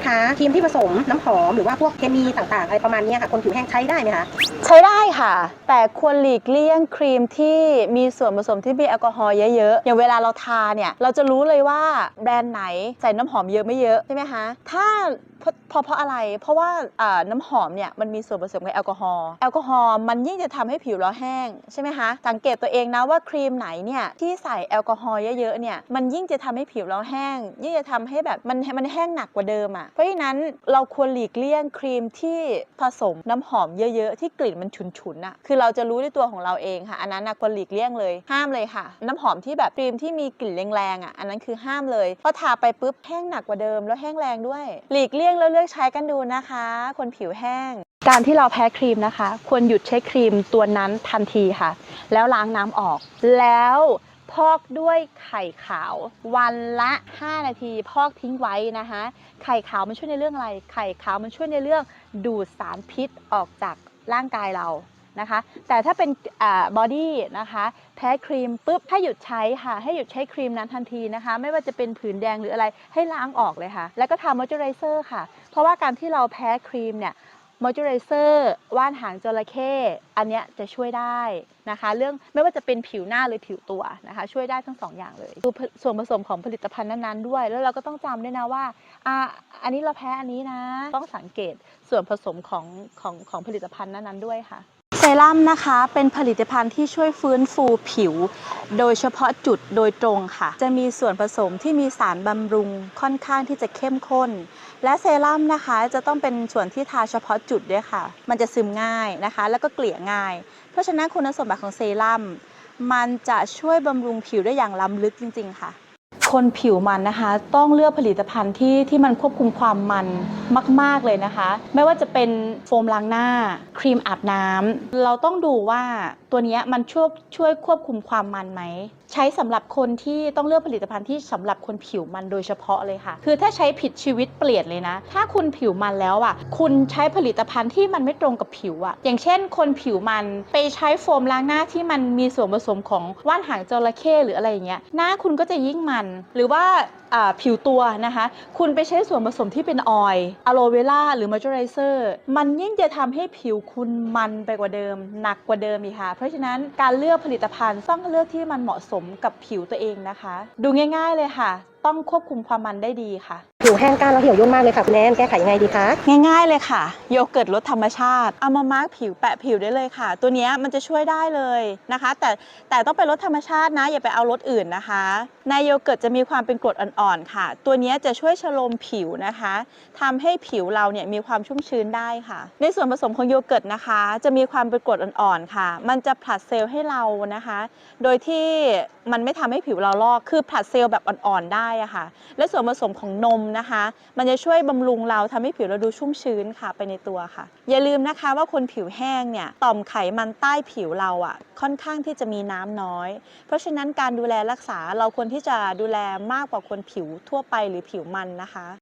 นคะครีมที่ผสมน้ำหอมหรือว่าพวกเคมีต่างๆอะไรประมาณนี้ค่ะคนผิวแห้งใช้ได้ไหมคะใช้ได้ค่ะ แต่ควรหลีกเลี่ยงครีมที่มีส่วนผสมที่มีแอลกอฮอล์เยอะๆอย่างเวลาเราทาเนี่ยเราจะรู้เลยว่าแบรนด์ไหนใส่น้ำหอมเยอะไม่เยอะใช่ไหมคะถ้า เพราะเพราะอะไร เพราะว่าน้ำหอมเนี่ยมันมีส่วนผสมกับแอลกอฮอล์แอลกอฮอล์มันยิ่งจะทำให้ผิวเราแห้งใช่ไหมคะสังเกตตัวเองนะว่าครีมไหนเนี่ยที่ใส่แอลกอฮอล์เยอะๆเนี่ยมันยิ่งจะทำให้ผิวเราแห้ง ยิ่งจะทำให้แบบมันมันแห้งหนักกว่าเดิมอะเพราะฉะนั้นเราควรหลีกเลี่ยงครีมที่ผสมน้ำหอมเยอะๆ ที่กลิ่นมันฉุนๆอะคือเราจะรู้ด้วยตัวของเราเองค่ะ อันนั้นนะควรหลีกเลี่ยงเลย ห้ามเลยค่ะ น้ำหอมที่แบบครีมที่มีกลิ่นแรงๆอะอันนั้นคือห้ามเลยเพราะทาไปปุ๊บแห้งหนักกว่าเดิมแล้วแห้งแรงด้วย หลีกเลี่ยงแล้วเลือกใช้กันดูนะคะ คนผิวแห้ง การที่เราแพ้ครีมนะคะ ควรหยุดใช้ครีมตัวนั้นทันทีค่ะ แล้วล้างน้ำออก แล้วพอกด้วยไข่ขาววันละ 5 นาที พอกทิ้งไว้นะคะ ไข่ขาวมันช่วยในเรื่องอะไร ไข่ขาวมันช่วยในเรื่องดูดสารพิษออกจากร่างกายเรา นะคะ แต่ถ้าเป็นบอดี้นะคะแพ้ครีมปุ๊บให้หยุดใช้ค่ะ ให้หยุดใช้ครีมนั้นทันทีนะคะ ไม่ว่าจะเป็นผื่นแดงหรืออะไรให้ล้างออกเลยค่ะ แล้วก็ทามอยเจอไรเซอร์ค่ะ เพราะว่าการที่เราแพ้ครีมเนี่ยมอยเจอไรเซอร์ว่านหางจระเข้อันเนี้ยจะช่วยได้นะคะ เรื่องไม่ว่าจะเป็นผิวหน้าหรือผิวตัวนะคะ ช่วยได้ทั้งสองอย่างเลยดูส่วนผสมของผลิตภัณฑ์นั้นๆด้วย แล้วเราก็ต้องจำด้วยนะว่าอ่าอันนี้เราแพ้อันนี้นะ ต้องสังเกตส่วนผสมของของของผลิตภัณฑ์นั้นๆด้วยค่ะ รั่มนะคะ เป็นผลิตภัณฑ์ที่ช่วยฟื้นฟูผิว โดยเฉพาะจุดโดยตรงค่ะ จะมีส่วนผสมที่มีสารบำรุงค่อนข้างที่จะเข้มข้น และเซรั่มนะคะจะต้องเป็นส่วนที่ทาเฉพาะจุดด้วยค่ะ มันจะซึมง่ายนะคะ แล้วก็เกลี่ยง่าย เพราะฉะนั้นคุณสมบัติของเซรั่มมันจะช่วยบำรุงผิวได้อย่างล้ำลึกจริง ๆ ค่ะ คนผิวมันนะคะ ต้องเลือกผลิตภัณฑ์ที่ที่มันควบคุมความมัน มาก ๆ เลยนะคะ ไม่ว่าจะเป็นโฟมล้างหน้า ครีมอาบน้ำเราต้องดูว่าตัวนี้มันช่วยช่วยควบคุมความมันไหม ใช้สำหรับคนที่ต้องเลือกผลิตภัณฑ์ที่สำหรับคนผิวมันโดยเฉพาะเลยค่ะ คือถ้าใช้ผิดชีวิตเปลี่ยนเลยนะ ถ้าคุณผิวมันแล้วอะ คุณใช้ผลิตภัณฑ์ที่มันไม่ตรงกับผิวอะ อย่างเช่น คนผิวมันไปใช้โฟมล้างหน้าที่มันมีส่วนผสมของว่านหางจระเข้หรืออะไรอย่างเงี้ย หน้าคุณก็จะยิ่งมัน หรือว่าผิวตัวนะคะ คุณไปใช้ส่วนผสมที่เป็นออยอะโลเวล่าหรือมอยเจอไรเซอร์มันยิ่งจะทำให้ผิวคุณมันไปกว่าเดิม หนักกว่าเดิมอีกค่ะ เพราะฉะนั้นการเลือกผลิตภัณฑ์ต้องเลือกที่มันเหมาะสมกับผิวตัวเองนะคะ ดูง่าย ๆเลยค่ะ ต้องควบคุมความมันได้ดีค่ะ ผิวแห้งก้านแล้วเหี่ยวย่นมากเลยค่ะคุณแนนแก้ไขยังไงดีคะง่ายๆเลยค่ะ โยเกิร์ตรสธรรมชาติ เอามามาร์กผิวแปะผิวได้เลยค่ะ ตัวเนี้ยมันจะช่วยได้เลยนะคะ แต่แต่ต้องเป็นรสธรรมชาตินะ อย่าไปเอารสอื่นนะคะ ในโยเกิร์ตจะมีความเป็นกรดอ่อนๆค่ะ ตัวเนี้ยจะช่วยชโลมผิวนะคะทำให้ผิวเราเนี่ยมีความชุ่มชื้นได้ค่ะ ในส่วนผสมของโยเกิร์ตนะคะ จะมีความเป็นกรดอ่อนๆค่ะ มันจะผลัดเซลล์ให้เรานะคะ โดยที่มันไม่ทำให้ผิวเราลอกคือผลัดเซลล์แบบอ่อนๆได้อะค่ะ และส่วนผสมของนมนะคะ มันจะช่วยบำรุงเราทำให้ผิวเราดูชุ่มชื้นค่ะไปในตัวค่ะ อย่าลืมนะคะว่าคนผิวแห้งเนี่ยต่อมไขมันใต้ผิวเราอะ่ะค่อนข้างที่จะมีน้ำน้อย เพราะฉะนั้นการดูแลรักษาเราควรที่จะดูแลมากกว่าคนผิวทั่วไปหรือผิวมันนะคะ